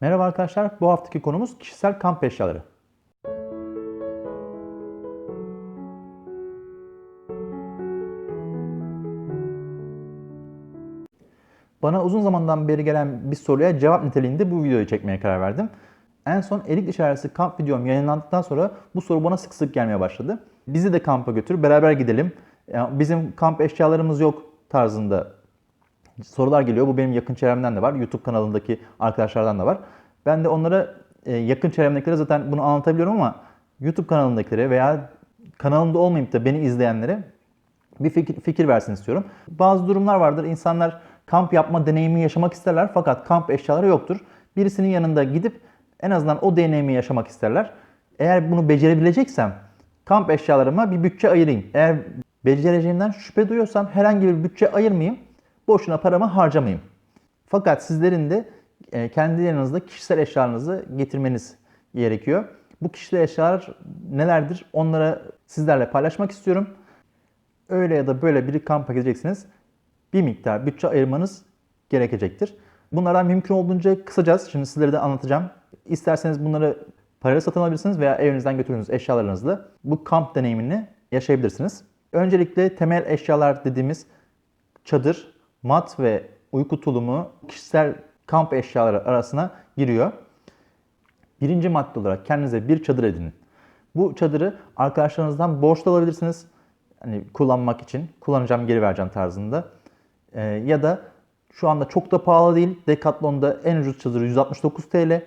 Merhaba arkadaşlar, bu haftaki konumuz kişisel kamp eşyaları. Bana uzun zamandan beri gelen bir soruya cevap niteliğinde bu videoyu çekmeye karar verdim. En son Erikli Şelalesi kamp videom yayınlandıktan sonra bu soru bana sık sık gelmeye başladı. Bizi de kampa götür, beraber gidelim. Yani bizim kamp eşyalarımız yok tarzında sorular geliyor. Bu benim yakın çevremden de var. YouTube kanalındaki arkadaşlardan da var. Ben de onlara e, yakın çevremdekilere zaten bunu anlatabiliyorum ama YouTube kanalındakilere veya kanalımda olmayıp da beni izleyenlere bir fikir, fikir versin istiyorum. Bazı durumlar vardır. İnsanlar kamp yapma deneyimi yaşamak isterler fakat kamp eşyaları yoktur. Birisinin yanında gidip en azından o deneyimi yaşamak isterler. Eğer bunu becerebileceksem kamp eşyalarıma bir bütçe ayırayım. Eğer becereceğimden şüphe duyuyorsam herhangi bir bütçe ayırmayayım. Boşuna paramı harcamayayım. Fakat sizlerin de e, kendi yanınızda kişisel eşyalarınızı getirmeniz gerekiyor. Bu kişisel eşyalar nelerdir? Onlara sizlerle paylaşmak istiyorum. Öyle ya da böyle bir kampa gideceksiniz. Bir miktar bütçe ayırmanız gerekecektir. Bunlardan mümkün olduğunca kısacağız. Şimdi sizlere de anlatacağım. İsterseniz bunları parayla satın alabilirsiniz veya evinizden götürdüğünüz eşyalarınızla bu kamp deneyimini yaşayabilirsiniz. Öncelikle temel eşyalar dediğimiz çadır, mat ve uyku tulumu kişisel kamp eşyaları arasına giriyor. Birinci madde olarak kendinize bir çadır edinin. Bu çadırı arkadaşlarınızdan borçlu alabilirsiniz. Hani kullanmak için, kullanacağım geri vereceğim tarzında. Ee, ya da şu anda çok da pahalı değil. Decathlon'da en ucuz çadırı 169 TL.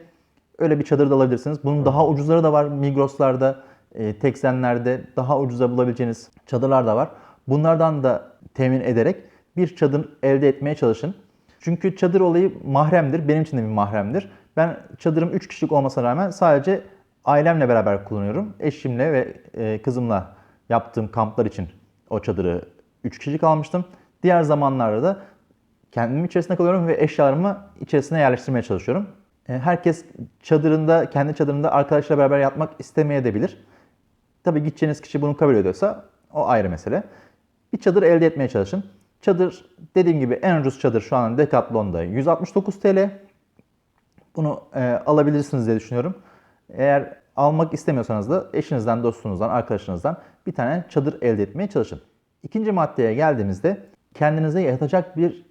Öyle bir çadır da alabilirsiniz. Bunun daha ucuzları da var. Migros'larda, e, Teksenler'de daha ucuza bulabileceğiniz çadırlar da var. Bunlardan da temin ederek bir çadır elde etmeye çalışın. Çünkü çadır olayı mahremdir. Benim için de bir mahremdir. Ben çadırım 3 kişilik olmasına rağmen sadece ailemle beraber kullanıyorum. Eşimle ve e, kızımla yaptığım kamplar için o çadırı 3 kişilik almıştım. Diğer zamanlarda da kendim içerisinde kalıyorum ve eşyalarımı içerisine yerleştirmeye çalışıyorum. E, Herkes çadırında, kendi çadırında arkadaşlarla beraber yatmak istemeyebilir. Tabii gideceğiniz kişi bunu kabul ediyorsa o ayrı mesele. Bir çadır elde etmeye çalışın. Çadır dediğim gibi en ucuz çadır şu an Decathlon'da 169 TL. Bunu e, alabilirsiniz diye düşünüyorum. Eğer almak istemiyorsanız da eşinizden, dostunuzdan, arkadaşınızdan bir tane çadır elde etmeye çalışın. İkinci maddeye geldiğimizde kendinize yatacak bir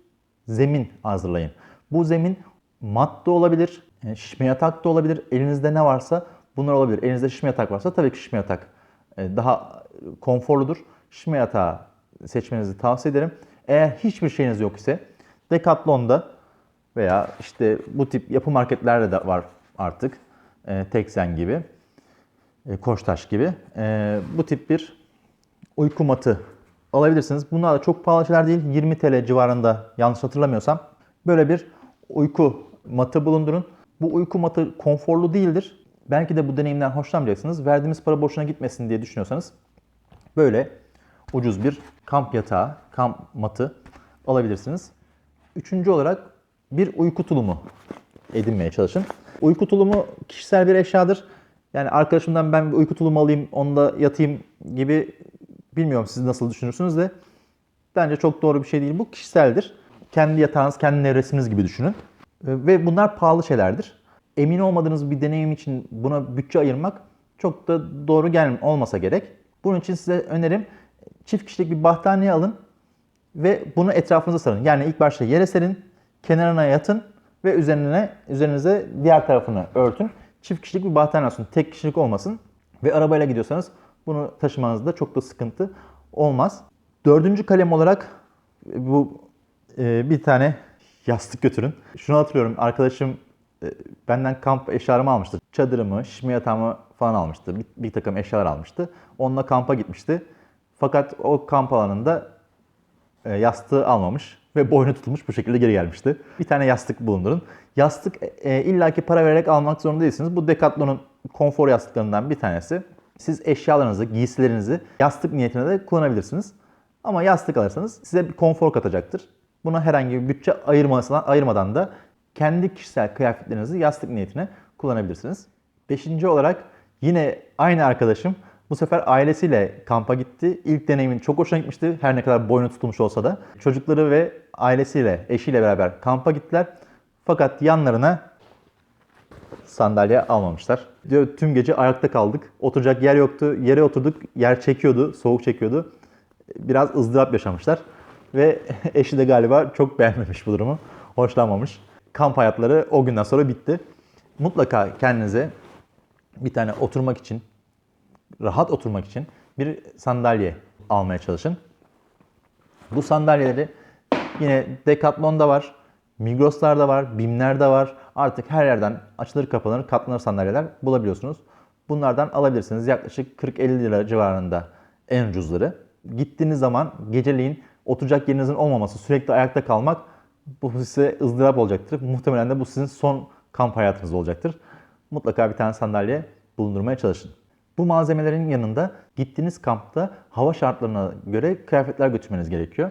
zemin hazırlayın. Bu zemin mat da olabilir, e, şişme yatak da olabilir. Elinizde ne varsa bunlar olabilir. Elinizde şişme yatak varsa tabii ki şişme yatak e, daha konforludur. Şişme yatağı seçmenizi tavsiye ederim. Eğer hiçbir şeyiniz yok ise Decathlon'da veya işte bu tip yapı marketlerde de var artık. E, Teksen gibi, e, Koçtaş gibi. E, bu tip bir uyku matı alabilirsiniz. Bunlar da çok pahalı şeyler değil. 20 TL civarında yanlış hatırlamıyorsam. Böyle bir uyku matı bulundurun. Bu uyku matı konforlu değildir. Belki de bu deneyimden hoşlanmayacaksınız. Verdiğimiz para boşuna gitmesin diye düşünüyorsanız böyle ucuz bir kamp yatağı, kamp matı alabilirsiniz. Üçüncü olarak bir uyku tulumu edinmeye çalışın. Uyku tulumu kişisel bir eşyadır. Yani arkadaşımdan ben bir uyku tulumu alayım, onda yatayım gibi bilmiyorum siz nasıl düşünürsünüz de bence çok doğru bir şey değil. Bu kişiseldir. Kendi yatağınız, kendi nevresiniz gibi düşünün. Ve bunlar pahalı şeylerdir. Emin olmadığınız bir deneyim için buna bütçe ayırmak çok da doğru gel olmasa gerek. Bunun için size önerim çift kişilik bir battaniye alın ve bunu etrafınıza sarın. Yani ilk başta yere serin, kenarına yatın ve üzerine üzerinize diğer tarafını örtün. Çift kişilik bir battaniye olsun, tek kişilik olmasın. Ve arabayla gidiyorsanız bunu taşımanızda çok da sıkıntı olmaz. Dördüncü kalem olarak bu e, bir tane yastık götürün. Şunu hatırlıyorum arkadaşım e, benden kamp eşyalarımı almıştı. Çadırımı, şişme yatağımı falan almıştı. Bir, bir takım eşyalar almıştı. Onunla kampa gitmişti. Fakat o kamp alanında e, yastığı almamış ve boynu tutulmuş bu şekilde geri gelmişti. Bir tane yastık bulundurun. Yastık e, illaki para vererek almak zorunda değilsiniz. Bu Decathlon'un konfor yastıklarından bir tanesi. Siz eşyalarınızı, giysilerinizi yastık niyetine de kullanabilirsiniz. Ama yastık alırsanız size bir konfor katacaktır. Buna herhangi bir bütçe ayırmadan, ayırmadan da kendi kişisel kıyafetlerinizi yastık niyetine kullanabilirsiniz. Beşinci olarak yine aynı arkadaşım bu sefer ailesiyle kampa gitti. İlk deneyimin çok hoşuna gitmişti. Her ne kadar boynu tutulmuş olsa da. Çocukları ve ailesiyle, eşiyle beraber kampa gittiler. Fakat yanlarına sandalye almamışlar. Diyor tüm gece ayakta kaldık. Oturacak yer yoktu. Yere oturduk. Yer çekiyordu. Soğuk çekiyordu. Biraz ızdırap yaşamışlar. Ve eşi de galiba çok beğenmemiş bu durumu. Hoşlanmamış. Kamp hayatları o günden sonra bitti. Mutlaka kendinize bir tane oturmak için, rahat oturmak için bir sandalye almaya çalışın. Bu sandalyeleri yine Decathlon'da var, Migros'larda var, BİM'lerde var. Artık her yerden açılır kapanır katlanır sandalyeler bulabiliyorsunuz. Bunlardan alabilirsiniz. Yaklaşık 40-50 lira civarında en ucuzları. Gittiğiniz zaman geceleyin oturacak yerinizin olmaması, sürekli ayakta kalmak bu size ızdırap olacaktır. Muhtemelen de bu sizin son kamp hayatınız olacaktır. Mutlaka bir tane sandalye bulundurmaya çalışın. Bu malzemelerin yanında gittiğiniz kampta hava şartlarına göre kıyafetler götürmeniz gerekiyor.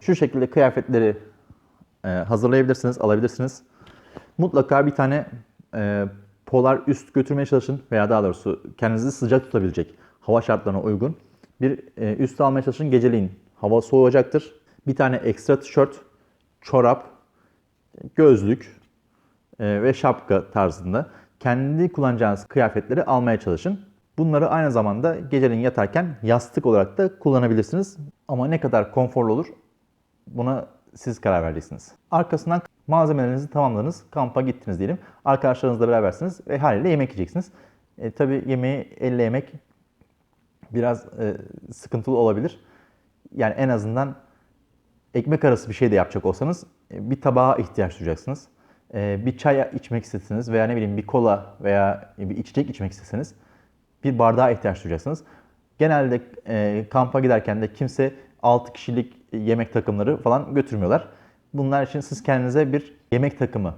Şu şekilde kıyafetleri e, hazırlayabilirsiniz, alabilirsiniz. Mutlaka bir tane e, polar üst götürmeye çalışın veya daha doğrusu kendinizi sıcak tutabilecek hava şartlarına uygun bir e, üst almaya çalışın. Geceleyin hava soğuyacaktır. Bir tane ekstra tişört, çorap, gözlük ve şapka tarzında kendi kullanacağınız kıyafetleri almaya çalışın. Bunları aynı zamanda geceleyin yatarken yastık olarak da kullanabilirsiniz. Ama ne kadar konforlu olur buna siz karar vereceksiniz. Arkasından malzemelerinizi tamamladınız, kampa gittiniz diyelim. Arkadaşlarınızla berabersiniz ve haliyle yemek yiyeceksiniz. E, tabii yemeği elle yemek biraz e, sıkıntılı olabilir. Yani en azından ekmek arası bir şey de yapacak olsanız e, bir tabağa ihtiyaç duyacaksınız. E, bir çay içmek isteseniz veya ne bileyim bir kola veya bir içecek içmek isteseniz bir bardağa ihtiyaç duyacaksınız. Genelde e, kampa giderken de kimse 6 kişilik yemek takımları falan götürmüyorlar. Bunlar için siz kendinize bir yemek takımı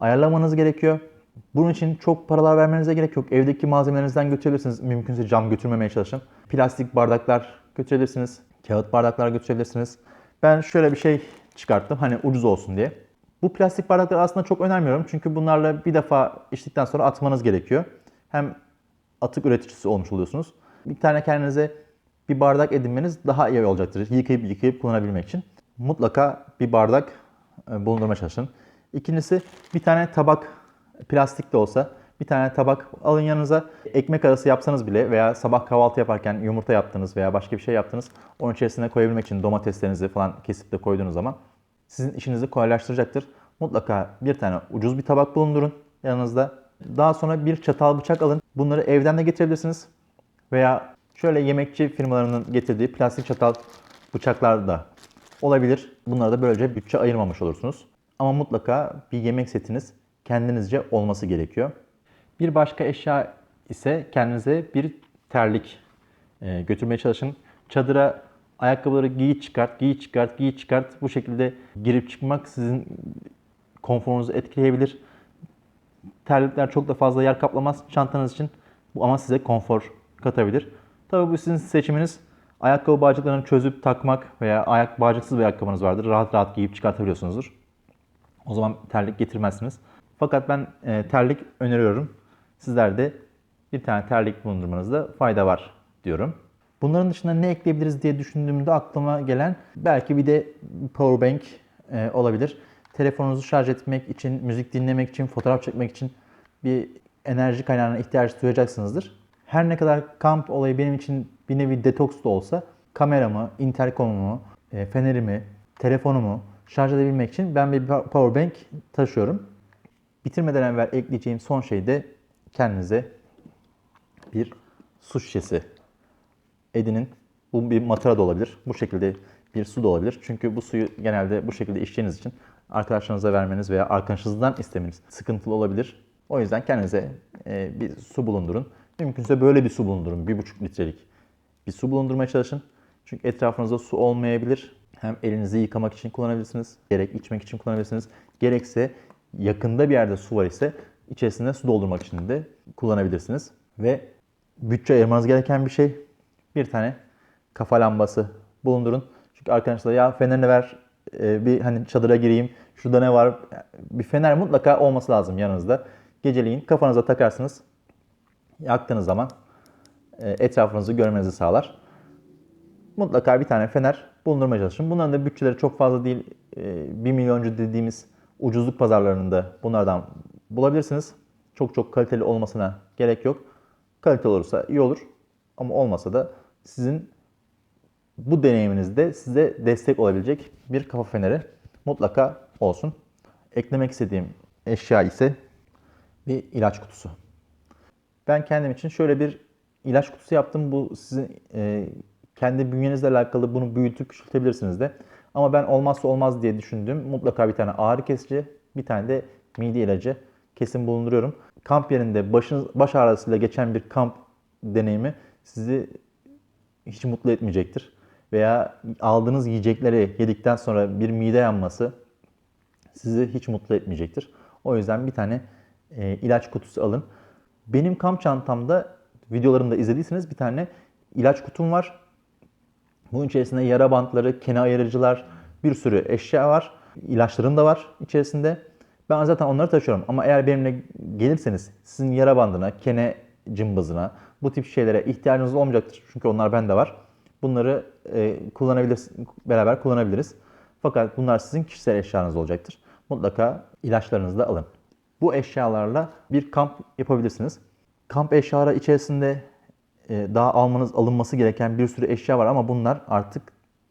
ayarlamanız gerekiyor. Bunun için çok paralar vermenize gerek yok. Evdeki malzemelerinizden götürebilirsiniz. Mümkünse cam götürmemeye çalışın. Plastik bardaklar götürebilirsiniz. Kağıt bardaklar götürebilirsiniz. Ben şöyle bir şey çıkarttım hani ucuz olsun diye. Bu plastik bardakları aslında çok önermiyorum. Çünkü bunlarla bir defa içtikten sonra atmanız gerekiyor. Hem atık üreticisi olmuş oluyorsunuz. Bir tane kendinize bir bardak edinmeniz daha iyi olacaktır. Yıkayıp yıkayıp kullanabilmek için. Mutlaka bir bardak e, bulundurmaya çalışın. İkincisi bir tane tabak plastik de olsa bir tane tabak alın yanınıza. Ekmek arası yapsanız bile veya sabah kahvaltı yaparken yumurta yaptınız veya başka bir şey yaptınız. Onun içerisine koyabilmek için domateslerinizi falan kesip de koyduğunuz zaman sizin işinizi kolaylaştıracaktır. Mutlaka bir tane ucuz bir tabak bulundurun yanınızda. Daha sonra bir çatal bıçak alın. Bunları evden de getirebilirsiniz. Veya şöyle yemekçi firmalarının getirdiği plastik çatal bıçaklar da olabilir. Bunlara da böylece bütçe ayırmamış olursunuz. Ama mutlaka bir yemek setiniz kendinizce olması gerekiyor. Bir başka eşya ise kendinize bir terlik e, götürmeye çalışın. Çadıra ayakkabıları giy çıkart, giy çıkart, giy çıkart. Bu şekilde girip çıkmak sizin konforunuzu etkileyebilir. Terlikler çok da fazla yer kaplamaz çantanız için. Bu ama size konfor katabilir. Tabii bu sizin seçiminiz. Ayakkabı bağcıklarını çözüp takmak veya ayak bağcıksız bir ayakkabınız vardır. Rahat rahat giyip çıkartabiliyorsunuzdur. O zaman terlik getirmezsiniz. Fakat ben e, terlik öneriyorum. Sizler de bir tane terlik bulundurmanızda fayda var diyorum. Bunların dışında ne ekleyebiliriz diye düşündüğümde aklıma gelen belki bir de powerbank e, olabilir. Telefonunuzu şarj etmek için, müzik dinlemek için, fotoğraf çekmek için bir enerji kaynağına ihtiyaç duyacaksınızdır. Her ne kadar kamp olayı benim için bir nevi detoks da olsa kameramı, interkomumu, e, fenerimi, telefonumu şarj edebilmek için ben bir powerbank taşıyorum. Bitirmeden evvel ekleyeceğim son şey de kendinize bir su şişesi edinin. Bu bir matara da olabilir. Bu şekilde bir su da olabilir. Çünkü bu suyu genelde bu şekilde içtiğiniz için arkadaşlarınıza vermeniz veya arkadaşınızdan istemeniz sıkıntılı olabilir. O yüzden kendinize e, bir su bulundurun. Mümkünse böyle bir su bulundurun. 1,5 litrelik bir su bulundurmaya çalışın. Çünkü etrafınızda su olmayabilir. Hem elinizi yıkamak için kullanabilirsiniz. Gerek içmek için kullanabilirsiniz. Gerekse yakında bir yerde su var ise içerisine su doldurmak için de kullanabilirsiniz. Ve bütçe ayırmanız gereken bir şey bir tane kafa lambası bulundurun. Çünkü arkadaşlar ya fenerini ver e, bir hani çadıra gireyim şurada ne var bir fener mutlaka olması lazım yanınızda. Geceleyin kafanıza takarsınız. Yaktığınız zaman e, etrafınızı görmenizi sağlar. Mutlaka bir tane fener bulundurmaya çalışın. Bunların da bütçeleri çok fazla değil. 1 milyoncu dediğimiz ucuzluk pazarlarında bunlardan bulabilirsiniz. çok çok kaliteli olmasına gerek yok. Kaliteli olursa iyi olur ama olmasa da sizin bu deneyiminizde size destek olabilecek bir kafa feneri mutlaka olsun. Eklemek istediğim eşya ise bir ilaç kutusu. Ben kendim için şöyle bir ilaç kutusu yaptım. Bu sizin e, kendi bünyenizle alakalı bunu büyütüp küçültebilirsiniz de. Ama ben olmazsa olmaz diye düşündüm. Mutlaka bir tane ağrı kesici, bir tane de mide ilacı kesin bulunduruyorum. Kamp yerinde başınız, baş ağrısıyla geçen bir kamp deneyimi sizi hiç mutlu etmeyecektir. Veya aldığınız yiyecekleri yedikten sonra bir mide yanması sizi hiç mutlu etmeyecektir. O yüzden bir tane e, ilaç kutusu alın. Benim kamp çantamda videolarımda izlediyseniz bir tane ilaç kutum var. Bunun içerisinde yara bantları, kene ayırıcılar, bir sürü eşya var. İlaçlarım da var içerisinde. Ben zaten onları taşıyorum ama eğer benimle gelirseniz sizin yara bandına, kene cımbızına, bu tip şeylere ihtiyacınız olmayacaktır. Çünkü onlar bende var. Bunları e, kullanabiliriz, beraber kullanabiliriz. Fakat bunlar sizin kişisel eşyanız olacaktır. Mutlaka ilaçlarınızı da alın. Bu eşyalarla bir kamp yapabilirsiniz. Kamp eşyaları içerisinde e, daha almanız, alınması gereken bir sürü eşya var ama bunlar artık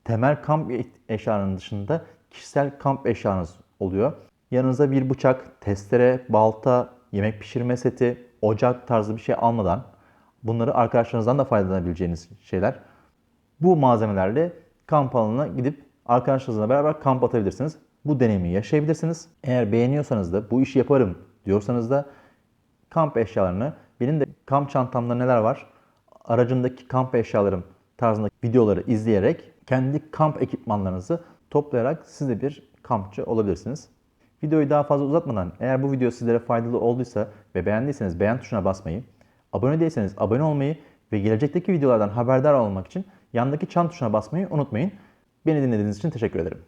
temel kamp eşyalarının dışında kişisel kamp eşyanız oluyor. Yanınıza bir bıçak, testere, balta, yemek pişirme seti, ocak tarzı bir şey almadan bunları arkadaşlarınızdan da faydalanabileceğiniz şeyler. Bu malzemelerle kamp alanına gidip arkadaşlarınızla beraber kamp atabilirsiniz. Bu deneyimi yaşayabilirsiniz. Eğer beğeniyorsanız da bu işi yaparım diyorsanız da kamp eşyalarını benim de kamp çantamda neler var aracımdaki kamp eşyalarım tarzında videoları izleyerek kendi kamp ekipmanlarınızı toplayarak siz de bir kampçı olabilirsiniz. Videoyu daha fazla uzatmadan eğer bu video sizlere faydalı olduysa ve beğendiyseniz beğen tuşuna basmayı, abone değilseniz abone olmayı ve gelecekteki videolardan haberdar olmak için yandaki çan tuşuna basmayı unutmayın. Beni dinlediğiniz için teşekkür ederim.